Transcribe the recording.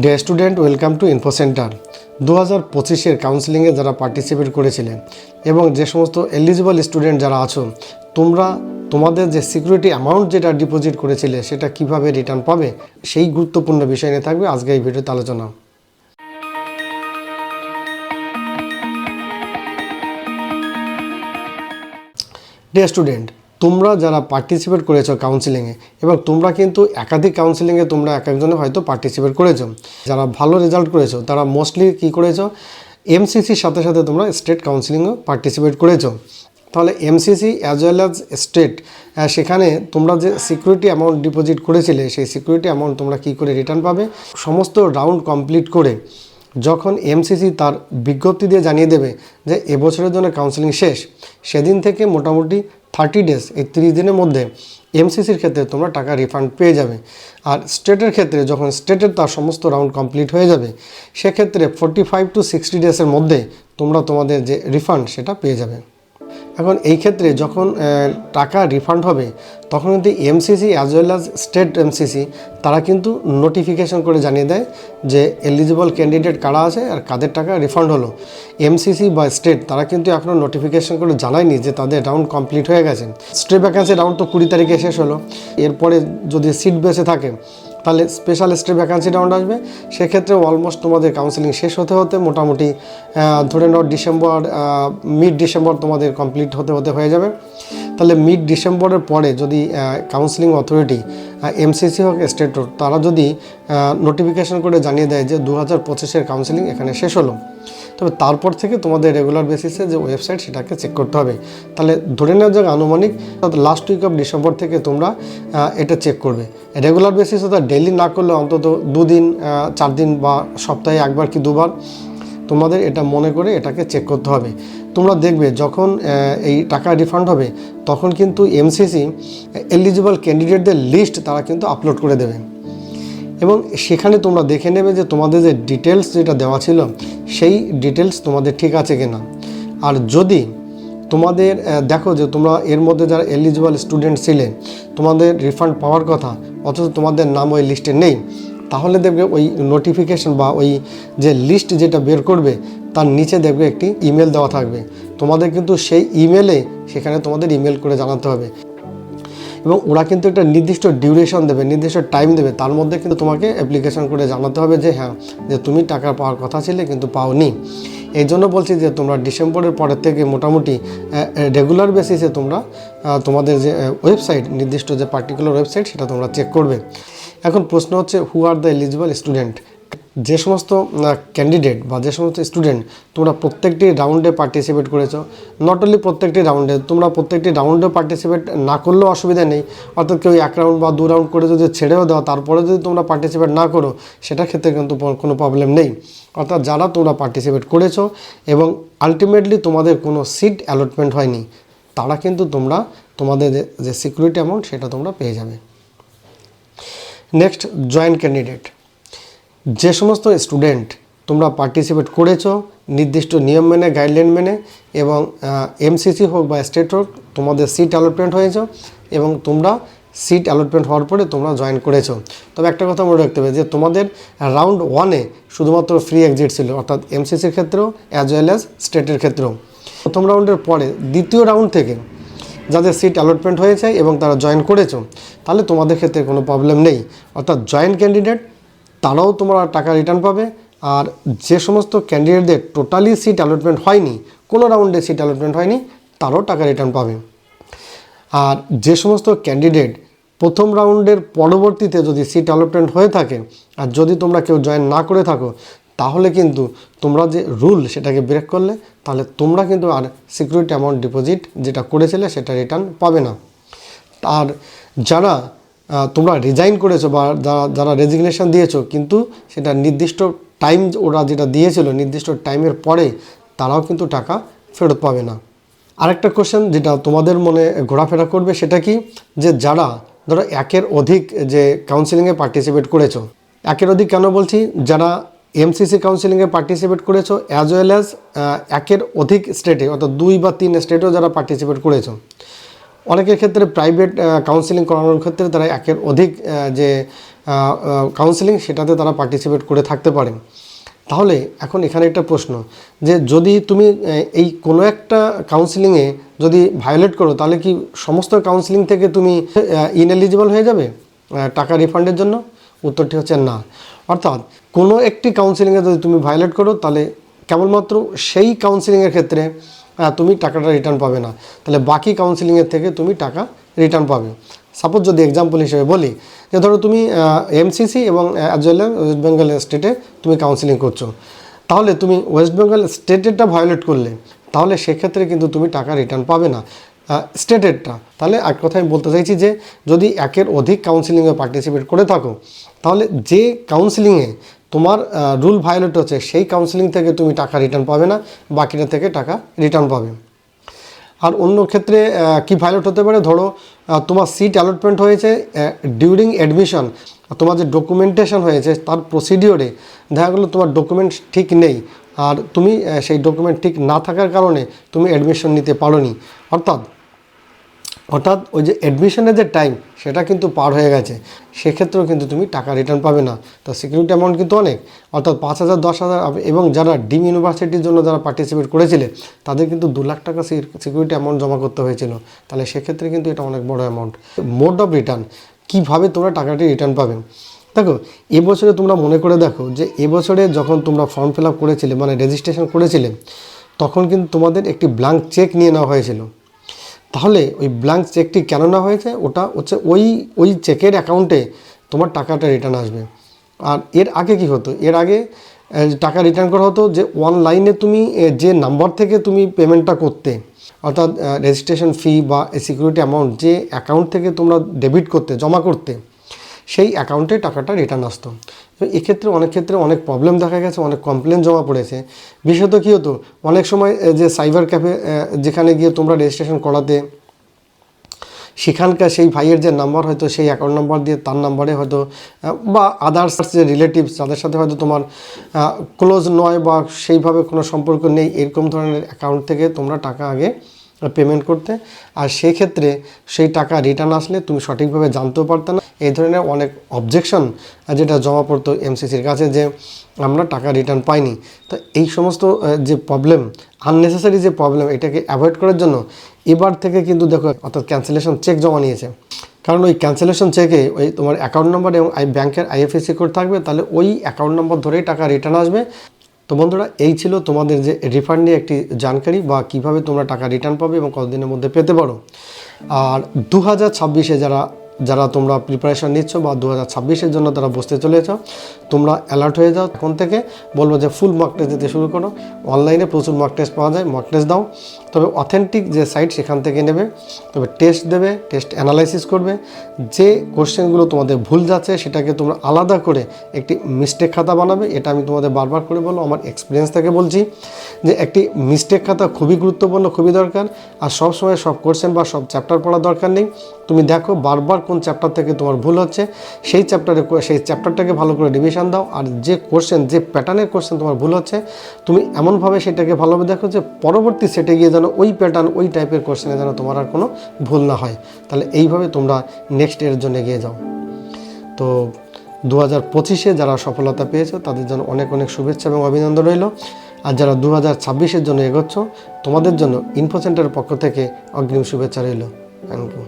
Day student welcome to info centre দু হাজার পঁচিশের কাউন্সিলিংয়ে যারা পার্টিসিপেট করেছিলেন এবং যে সমস্ত এলিজিবল স্টুডেন্ট যারা আছো, তোমরা, তোমাদের যে সিকিউরিটি অ্যামাউন্ট যেটা ডিপোজিট করেছিলে, সেটা কীভাবে রিটার্ন পাবে, সেই গুরুত্বপূর্ণ বিষয় নিয়ে থাকবে আজকে এই ভিডিওতে আলোচনা। ডে স্টুডেন্ট তোমরা যারা পার্টিসিপেট করেছ কাউন্সিলিংয়ে এবং তোমরা কিন্তু একাধিক কাউন্সিলিংয়ে তোমরা এক একজনে হয়তো পার্টিসিপেট করেছ। যারা ভালো রেজাল্ট করেছ, তারা মোস্টলি কী করেছ? এমসিসির সাথে সাথে তোমরা স্টেট কাউন্সিলিংও পার্টিসিপেট করেছ। তাহলে MCC as well as state সেখানে তোমরা যে সিকিউরিটি অ্যামাউন্ট ডিপোজিট করেছিলে, সেই সিকিউরিটি অ্যামাউন্ট তোমরা কী করে রিটার্ন পাবে? সমস্ত রাউন্ড কমপ্লিট করে যখন এমসিসি তার বিজ্ঞপ্তি দিয়ে জানিয়ে দেবে যে এবছরের জন্য কাউন্সিলিং শেষ, সেদিন থেকে মোটামুটি থার্টি ডেজ, এই তিরিশ দিনের মধ্যে এমসিসির ক্ষেত্রে তোমরা টাকা রিফান্ড পেয়ে যাবে। আর স্টেটের ক্ষেত্রে যখন স্টেটের তার সমস্ত রাউন্ড কমপ্লিট হয়ে যাবে, সেক্ষেত্রে ফোর্টি ফাইভ টু সিক্সটি ডেজের মধ্যে তোমরা তোমাদের যে রিফান্ড সেটা পেয়ে যাবে। এখন এই ক্ষেত্রে যখন টাকা রিফান্ড হবে, তখন কিন্তু MCC as well as state MCC তারা কিন্তু নোটিফিকেশন করে জানিয়ে দেয় যে এলিজিবল ক্যান্ডিডেট কারা আছে আর কাদের টাকা রিফান্ড হলো। এমসিসি বা স্টেট তারা কিন্তু এখনও নোটিফিকেশন করে জানায়নি যে তাদের রাউন্ড কমপ্লিট হয়ে গেছে। স্টেট ভ্যাকান্সি রাউন্ড তো কুড়ি তারিখে শেষ হলো। এরপরে যদি সিট বেসে থাকে তাহলে স্পেশাল স্টেট ভ্যাকান্সি রাউন্ড আসবে। সেক্ষেত্রে অলমোস্ট তোমাদের কাউন্সিলিং শেষ হতে হতে মোটামুটি ধরে নাও ডিসেম্বর মিড ডিসেম্বর তোমাদের কমপ্লিট হতে হতে হয়ে যাবে। তাহলে মিড ডিসেম্বরের পরে যদি কাউন্সিলিং অথরিটি এমসিসি হোক স্টেট হোক, তারা যদি নোটিফিকেশন করে জানিয়ে দেয় যে দু হাজার পঁচিশের কাউন্সিলিং এখানে শেষ হলো, তবে তারপর থেকে তোমাদের রেগুলার বেসিসে যে ওয়েবসাইট সেটাকে চেক করতে হবে। তাহলে ধরে নেওয়া যাক আনুমানিক লাস্ট উইক অফ ডিসেম্বর থেকে তোমরা এটা চেক করবে। রেগুলার বেসিস অর্থাৎ ডেলি না করলে অন্তত দুদিন চার দিন বা সপ্তাহে একবার কি দুবার, তোমাদের এটা মনে করে এটাকে চেক করতে হবে। তোমরা দেখবে যখন এই টাকা রিফান্ড হবে, তখন কিন্তু এমসিসি এলিজিবল ক্যান্ডিডেটদের লিস্ট তারা কিন্তু আপলোড করে দেবে। এবং সেখানে তোমরা দেখে নেবে যে তোমাদের যে ডিটেলস যেটা দেওয়া ছিল, সেই ডিটেলস তোমাদের ঠিক আছে কিনা। আর যদি তোমাদের দেখো যে তোমরা এর মধ্যে যারা এলিজিবল স্টুডেন্ট ছিলে, তোমাদের রিফান্ড পাওয়ার কথা, অথচ তোমাদের নাম ওই লিস্টে নেই তাহলে দেখবে ওই নোটিফিকেশন বা ওই যে লিস্ট যেটা বের করবে, তার নিচে দেখবে একটি ইমেল দেওয়া থাকবে। তোমাদের কিন্তু সেই ইমেলে সেখানে তোমাদের ইমেল করে জানাতে হবে। এবং ওরা কিন্তু একটা নির্দিষ্ট ডিউরেশন দেবে, নির্দিষ্ট টাইম দেবে। তার মধ্যে কিন্তু তোমাকে অ্যাপ্লিকেশন করে জানাতে হবে যে হ্যাঁ যে তুমি টাকা পাওয়ার কথা ছিলে কিন্তু পাওনি। এই জন্য বলছি যে, তোমরা ডিসেম্বরের পরের থেকে মোটামুটি রেগুলার বেসিসে তোমরা তোমাদের যে ওয়েবসাইট নির্দিষ্ট যে পার্টিকুলার ওয়েবসাইট সেটা তোমরা চেক করবে। এখন প্রশ্ন হচ্ছে who are the eligible student যে সমস্ত ক্যান্ডিডেট বা যে সমস্ত স্টুডেন্ট তোমরা প্রত্যেকটি রাউন্ডে পার্টিসিপেট করেছ। নট অনলি প্রত্যেকটি রাউন্ডে তোমরা প্রত্যেকটি রাউন্ডে পার্টিসিপেট না করলেও অসুবিধা নেই। অর্থাৎ কেউ এক রাউন্ড বা দু রাউন্ড করে যদি ছেড়েও দাও, তারপরে যদি তোমরা পার্টিসিপেট না করো, সেটার ক্ষেত্রে কিন্তু কোনো প্রবলেম নেই। অর্থাৎ যারা তোমরা পার্টিসিপেট করেছ এবং আলটিমেটলি তোমাদের কোনো সিট অ্যালটমেন্ট হয়নি, তারা কিন্তু তোমরা তোমাদের যে সিকিউরিটি অ্যামাউন্ট সেটা তোমরা পেয়ে যাবে। নেক্সট জয়েন্ট ক্যান্ডিডেট যে সমস্ত স্টুডেন্ট তোমরা পার্টিসিপেট করেছ, নির্দিষ্ট নিয়ম মেনে গাইডলাইন মেনে এবং এমসিসি হোক বা স্টেট হোক, তোমাদের সিট অ্যালটমেন্ট হয়েছে এবং তোমরা সিট অ্যালটমেন্ট হওয়ার পরে তোমরা জয়েন করেছ। তবে একটা কথা মনে রাখতে হবে যে তোমাদের রাউন্ড ওয়ানে শুধুমাত্র ফ্রি এক্সিট ছিল, অর্থাৎ এমসিসির ক্ষেত্রেও অ্যাজ ওয়েল অ্যাজ স্টেটের ক্ষেত্রেও। প্রথম রাউন্ডের পরে দ্বিতীয় রাউন্ড থেকে যাদের সিট অ্যালটমেন্ট হয়েছে এবং তারা জয়েন করেছ, তাহলে তোমাদের ক্ষেত্রে কোনো প্রবলেম নেই। অর্থাৎ জয়েন্ট ক্যান্ডিডেট তারাও তোমরা টাকা রিটার্ন পাবে। আর যে সমস্ত ক্যান্ডিডেটদের টোটালি সিট অ্যালটমেন্ট হয়নি, কোনো রাউন্ডে সিট অ্যালটমেন্ট হয়নি, তারাও টাকা রিটার্ন পাবে। আর যে সমস্ত ক্যান্ডিডেট প্রথম রাউন্ডের পরবর্তীতে যদি সিট অ্যালটমেন্ট হয়ে থাকে, আর যদি তোমরা কেউ জয়েন না করে থাকো, তাহলে কিন্তু তোমরা যে রুল সেটাকে ব্রেক করলে তাহলে তোমরা কিন্তু আর সিকিউরিটি অ্যামাউন্ট ডিপোজিট যেটা করেছিলে সেটা রিটার্ন পাবে না। আর যারা তোমরা রিজাইন করেছ বা যারা যারা রেজিগনেশন দিয়েছ, কিন্তু সেটা নির্দিষ্ট টাইম ওরা যেটা দিয়েছিল, নির্দিষ্ট টাইমের পরে তারাও কিন্তু টাকা ফেরত পাবে না। আরেকটা কোশ্চেন যেটা তোমাদের মনে ঘোরাফেরা করবে সেটা কি? যে যারা, ধরো একের অধিক যে কাউন্সিলিংয়ে পার্টিসিপেট করেছ, একের অধিক কেন বলছি? যারা এমসিসি কাউন্সিলিংয়ে পার্টিসিপেট করেছ অ্যাজ ওয়েল অ্যাজ একের অধিক স্টেটে অর্থাৎ দুই বা তিন স্টেটেও যারা পার্টিসিপেট করেছ। অনেকের ক্ষেত্রে প্রাইভেট কাউন্সিলিং করানোর ক্ষেত্রে তারা একের অধিক যে কাউন্সিলিং সেটাতে তারা পার্টিসিপেট করে থাকতে পারে। তাহলে এখন এখানে একটা প্রশ্ন, যে যদি তুমি এই কোনো একটা কাউন্সিলিংয়ে যদি ভায়োলেট করো, তাহলে কি সমস্ত কাউন্সিলিং থেকে তুমি ইনএলিজিবল হয়ে যাবে টাকা রিফান্ডের জন্য? উত্তরটি হচ্ছে না। অর্থাৎ কোনো একটি কাউন্সিলিংয়ে যদি তুমি ভায়োলেট করো, তাহলে কেবলমাত্র সেই কাউন্সিলিংয়ের ক্ষেত্রে তুমি টাকাটা রিটার্ন পাবে না। তাহলে বাকি কাউন্সিলিংয়ের থেকে তুমি টাকা রিটার্ন পাবে। সাপোজ যদি এক্সাম্পল হিসেবে বলি, যে ধরো তুমি এমসিসি এবং অ্যাজ ওয়েল ওয়েস্ট বেঙ্গল স্টেটে তুমি কাউন্সিলিং করছ। তাহলে তুমি ওয়েস্ট বেঙ্গল স্টেটেরটা ভায়োলেট করলে, তাহলে সেক্ষেত্রে কিন্তু তুমি টাকা রিটার্ন পাবে না। স্টেটেরটা তাহলে এক কথা আমি বলতে চাইছি যে, যদি একের অধিক কাউন্সিলিংয়ে পার্টিসিপেট করে থাকো, তাহলে যে কাউন্সিলিংয়ে তোমার রুল ভায়োলেট হচ্ছে, সেই কাউন্সিলিং থেকে তুমি টাকা রিটার্ন পাবে না, বাকিটা থেকে টাকা রিটার্ন পাবে। আর অন্য ক্ষেত্রে কি ভায়োলেট হতে পারে? ধরো তোমার সিট অ্যালটমেন্ট হয়েছে ডিউরিং অ্যাডমিশন তোমার যে ডকুমেন্টেশন হয়েছে, তার প্রসিডিওরে দেখা গেলো তোমার ডকুমেন্ট ঠিক নেই। আর তুমি সেই ডকুমেন্ট ঠিক না থাকার কারণে তুমি অ্যাডমিশন নিতে পারোনি। অর্থাৎ অর্থাৎ ওই যে অ্যাডমিশনের যে টাইম সেটা কিন্তু পার হয়ে গেছে। সেক্ষেত্রেও কিন্তু তুমি টাকা রিটার্ন পাবে না। তো সিকিউরিটি অ্যামাউন্ট কিন্তু অনেক। অর্থাৎ পাঁচ হাজার, দশ হাজার এবং যারা ডিম ইউনিভার্সিটির জন্য যারা পার্টিসিপেট করেছিলে, তাদের কিন্তু দু লাখ টাকা সিকিউরিটি অ্যামাউন্ট জমা করতে হয়েছিল। তাহলে সেক্ষেত্রে কিন্তু এটা অনেক বড় অ্যামাউন্ট মোড অফ রিটার্ন কীভাবে তোমরা টাকাটি রিটার্ন পাবে? দেখো, এবছরে তোমরা মনে করে দেখো যে এবছরে যখন তোমরা ফর্ম ফিল আপ করেছিলে মানে রেজিস্ট্রেশন করেছিলে, তখন কিন্তু তোমাদের একটি ব্ল্যাঙ্ক চেক নিয়ে নেওয়া হয়েছিল। তাহলে ওই ব্ল্যাঙ্ক চেকটি কেন না হয়েছে? ওটা হচ্ছে ওই ওই চেকের অ্যাকাউন্টে তোমার টাকাটা রিটার্ন আসবে। আর এর আগে কি হতো? এর আগে টাকা রিটার্ন করা হতো যে অনলাইনে তুমি যে নাম্বার থেকে তুমি পেমেন্টটা করতে, অর্থাৎ রেজিস্ট্রেশন ফি বা সিকিউরিটি অ্যামাউন্ট যে অ্যাকাউন্ট থেকে তোমরা ডেবিট করতে, জমা করতে, সেই অ্যাকাউন্টে টাকাটা রিটার্ন আসতো। তো এক্ষেত্রে অনেক ক্ষেত্রে অনেক প্রবলেম দেখা গেছে, অনেক কমপ্লেন জমা পড়েছে। বিশেষত কী হতো, অনেক সময় যে সাইবার ক্যাফে যেখানে গিয়ে তোমরা রেজিস্ট্রেশন করাতে, সেখানকার সেই ভাইয়ের যে নাম্বার হয়তো, সেই অ্যাকাউন্ট নাম্বার দিয়ে তার নাম্বারে হয়তো বা আদার্স যে রিলেটিভস তাদের সাথে হয়তো তোমার ক্লোজ নয় বা সেইভাবে কোনো সম্পর্ক নেই, এরকম ধরনের অ্যাকাউন্ট থেকে তোমরা টাকা আগে পেমেন্ট করতে। আর সেই ক্ষেত্রে সেই টাকা রিটার্ন আসলে তুমি সঠিকভাবে জানতেও পারতে না। এই ধরনের অনেক অবজেকশন যেটা জমা পড়তো এমসিসির কাছে যে আমরা টাকা রিটার্ন পাইনি। তো এই সমস্ত যে প্রবলেম আননেসেসারি যে প্রবলেম এটাকে অ্যাভয়েড করার জন্য এবার থেকে কিন্তু দেখো, অর্থাৎ ক্যান্সেলেশন চেক জমা নিয়েছে। কারণ ওই ক্যান্সেলেশন চেকে ওই তোমার অ্যাকাউন্ট নাম্বার এবং ব্যাংকের আইএফএসি কোড থাকবে, তাহলে ওই অ্যাকাউন্ট নাম্বার ধরেই টাকা রিটার্ন আসবে। তো বন্ধুরা, এই ছিল তোমাদের যে রিফান্ড নিয়ে একটি জানকারি বা কীভাবে তোমরা টাকা রিটার্ন পাবে এবং কতদিনের মধ্যে পেতে পারো। আর দু হাজার ছাব্বিশে যারা যারা তোমরা প্রিপারেশন নিচ্ছ বা দু হাজার ছাব্বিশের জন্য তারা বসতে চলেছ তোমরা অ্যালার্ট হয়ে যাও এখন থেকে? বলব যে ফুল মার্ক টেস্ট দিতে শুরু করো। অনলাইনে প্রচুর মার্ক টেস্ট পাওয়া যায় মার্ক টেস্ট দাও। তবে অথেন্টিক যে সাইট সেখান থেকে নেবে। তবে টেস্ট দেবে টেস্ট অ্যানালাইসিস করবে। যে কোশ্চেনগুলো তোমাদের ভুল যাচ্ছে, সেটাকে তোমরা আলাদা করে একটি মিস্টেক খাতা বানাবে। এটা আমি তোমাদের বারবার করে বলো আমার এক্সপিরিয়েন্স থেকে বলছি যে একটি মিস্টেক খাতা খুবই গুরুত্বপূর্ণ, খুবই দরকার। আর সব সময় সব কোশ্চেন বা সব চ্যাপ্টার পড়া দরকার নেই। তুমি দেখো বারবার কোন চ্যাপ্টার থেকে তোমার ভুল হচ্ছে। সেই চ্যাপ্টারে সেই চ্যাপ্টারটাকে ভালো করে রিভিশন দাও আর যে কোশ্চেন যে প্যাটার্নের কোশ্চেন তোমার ভুল হচ্ছে, তুমি এমনভাবে সেটাকে ভালোভাবে দেখো যে পরবর্তী সেটে গিয়ে যেন ওই প্যাটার্ন ওই টাইপের কোশ্চেনে যেন তোমার আর কোনো ভুল না হয়। তাহলে এইভাবে তোমরা নেক্সট এর জন্য এগিয়ে যাও। তো দু হাজার পঁচিশে যারা সফলতা পেয়েছ, তাদের জন্য অনেক অনেক শুভেচ্ছা এবং অভিনন্দন রইল। আর যারা দু হাজার ছাব্বিশের জন্য এগোচ্ছ, তোমাদের জন্য ইনফো সেন্টারের পক্ষ থেকে অগ্রিম শুভেচ্ছা রইল। Thank you